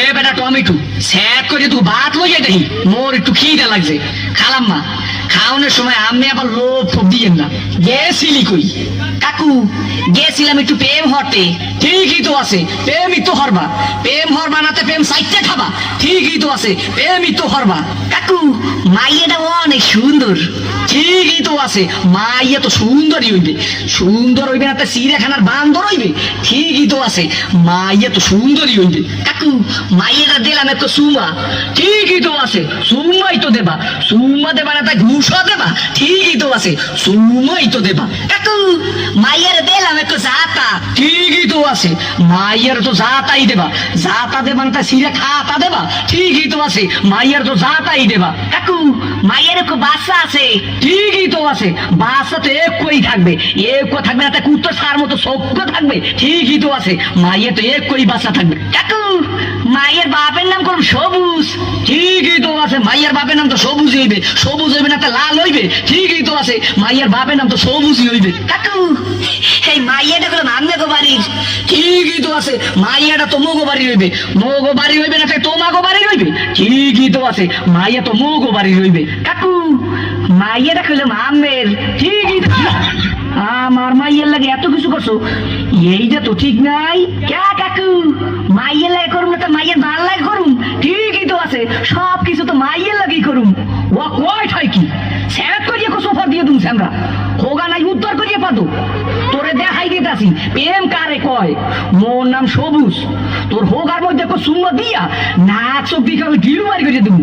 এ বেটা tomato sec করে তুই ভাত লইয়া দেখি মোর একটু খিদা লাগছে। খালাম মা খাওয়ানোর সময় আমি আবার লোভ ফোপ দিয়েন না। গেছিলি কই? কাকু, গেছিলাম একটু প্রেম হতে ঠিকই তো আছে, প্রেমই তো হরবা। প্রেম হরবা নাতে প্রেম সাইটে খাবা। ঠিকই তো আছে, প্রেমই তো হরবা। অনেক সুন্দর। ঠিকই তো আছে। মাইয়া তো সুন্দরই হইবে। সুন্দর হইবে না তো চিড়িয়াখানার বান্দর হইবে? ঠিকই তো আছে। মাইয়া তো সুন্দরই হইবে। কাকু, মাইয়াটা দিলাম সুমা। ঠিকই তো আছে। সুমাই তো দেবা। সুমা দেবা না তাই ঘুষা দেবা। ঠিকই তো আছে। সুমাই তো দেবা। কাকু, মাইয়ার দিলাম একটু জাতা। ঠিকই তো আছে। মাইয়ার তো জাতাই দেবা। জাতা দেবা না তাই সিরে খাতা দেবা। ঠিকই তো আছে। মাইয়ার তো জাতাই দেবা। কাকু, মাইয়ার একটু বাচ্চা আছে। ঠিকই তো আছে বাচ্চা তো একই থাকবে। একই থাকবে না তাই কুত্তর সার মতো সভ্য থাকবে। ঠিকই তো আছে মাইয়ের তো একই বাচ্চা থাকবে। কাকু মায়ের বাপের নাম করুন সবুজ। ঠিকই তো আছে, মাইয়ের বাপের নাম তো সবুজ হইবে। সবুজ হইবে না, তা লাল হইবে। ঠিকই তো আছে, মাইয়ের বাপের নাম তো সবুজই হইবে। কাকু এই মাইয়াটা করলাম আমনে গো বাড়ির ঠিকই তো আছে, মাইয়াটা তো মোগো বাড়ি হইবে। মোগো বাড়ি হইবে না তোমাগো বাড়ি হইবে? ঠিকই তো আছে, মাইয়া তো মোগো বাড়ি হইবে। কাকু, মাইয়াটা করলাম আমের ঠিকই আমার মাইয়ের লাগে এত কিছু করছ। এইটা তো ঠিক নাই। ক্যা কাকু? মাইয়ের লাগে করুম না তো মাইয়ের ভালো লাগে করুম? ঠিকই তো আছে সব কিছু তো মাইয়ের লাগেই করুম। ও কয় ঠাই কি? স্যাট করিয়ে কো সোফা দিয়ে দুম স্যামরা। হোগা নাই উত্তর করিয়ে পাদো। তোরে দেখাই প্রেম কারে কয়? মোর নাম সবুজ। তোর হোগার মধ্যে সুন্দর দিয়া, নাক চব্বি কাবে ঢিল মারি করে দেবো।